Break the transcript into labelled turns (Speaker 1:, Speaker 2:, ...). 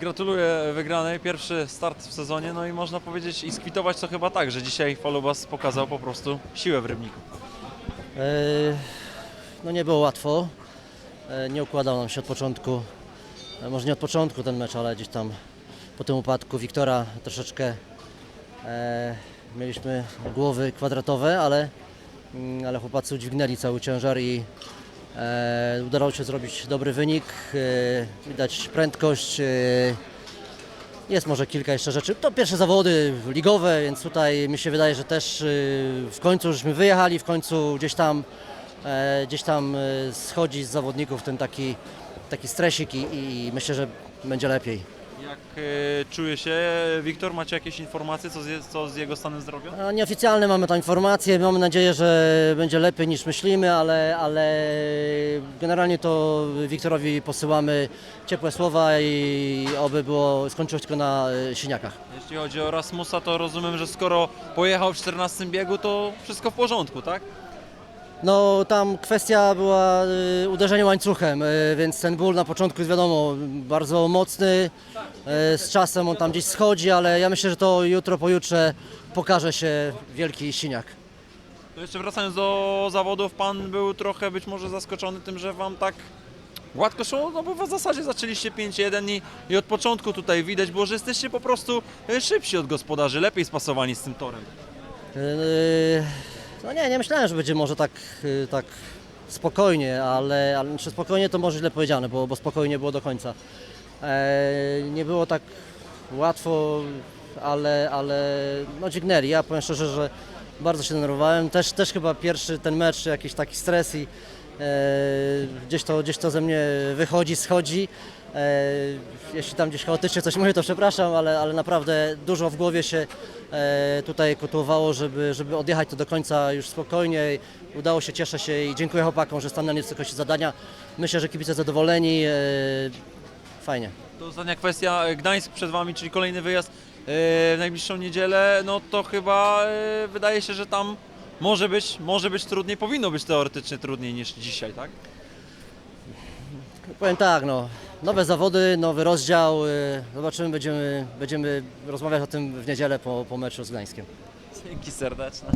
Speaker 1: Gratuluję wygranej, pierwszy start w sezonie, no i można powiedzieć i skwitować to chyba tak, że dzisiaj Falubas pokazał po prostu siłę w Rybniku.
Speaker 2: E, No nie było łatwo. E, Nie układał nam się od początku. E, Może nie od początku ten mecz, ale gdzieś tam po tym upadku Wiktora troszeczkę mieliśmy głowy kwadratowe, ale, mm, ale chłopacy udźwignęli cały ciężar i udało się zrobić dobry wynik. E, widać prędkość. E, jest może kilka jeszcze rzeczy. To pierwsze zawody ligowe, więc tutaj mi się wydaje, że też w końcu żeśmy wyjechali, w końcu gdzieś tam, e, gdzieś tam e, schodzi z zawodników ten taki, taki stresik i, i myślę, że będzie lepiej.
Speaker 1: Jak e, czuje się Wiktor? Macie jakieś informacje, co z, co z jego stanem zdrowia?
Speaker 2: A Nieoficjalne mamy tam informacje, mamy nadzieję, że będzie lepiej niż myślimy, ale, ale generalnie to Wiktorowi posyłamy ciepłe słowa i oby było, skończyło się tylko na e, siniakach.
Speaker 1: Jeśli chodzi o Rasmusa, to rozumiem, że skoro pojechał w 14 biegu, to wszystko w porządku, tak?
Speaker 2: No tam kwestia była y, uderzenie łańcuchem, y, więc ten ból na początku jest wiadomo bardzo mocny. Y, z czasem on tam gdzieś schodzi, ale ja myślę, że to jutro, pojutrze pokaże się wielki siniak.
Speaker 1: To jeszcze wracając do zawodów, pan był trochę być może zaskoczony tym, że wam tak gładko szło, no bo w zasadzie zaczęliście 5-1 i, i od początku tutaj widać było, że jesteście po prostu e, szybsi od gospodarzy, lepiej spasowani z tym torem.
Speaker 2: Y, No nie, nie myślałem, że będzie może tak, y, tak spokojnie, ale, ale czy spokojnie to może źle powiedziane, bo, bo spokojnie było do końca. E, nie było tak łatwo, ale, ale no dźwignęli. Ja powiem szczerze, że bardzo się denerwowałem. Też, też chyba pierwszy ten mecz, jakiś taki stres i e, gdzieś, to, gdzieś to ze mnie wychodzi, schodzi. E, jeśli tam gdzieś chaotycznie coś mówię, to przepraszam, ale, ale naprawdę dużo w głowie się tutaj kotłowało, żeby, żeby odjechać to do końca już spokojnie. Udało się, cieszę się i dziękuję chłopakom, że stanęli w wysokości zadania. Myślę, że kibice zadowoleni. E, fajnie.
Speaker 1: To ostatnia kwestia, e, Gdańsk przed wami, czyli kolejny wyjazd e, w najbliższą niedzielę, no to chyba e, wydaje się, że tam może być, może być trudniej, powinno być teoretycznie trudniej niż dzisiaj, tak?
Speaker 2: Powiem tak, no, nowe zawody, nowy rozdział. e, Zobaczymy, będziemy, będziemy rozmawiać o tym w niedzielę po, po meczu z Gdańskiem.
Speaker 1: Dzięki serdeczne.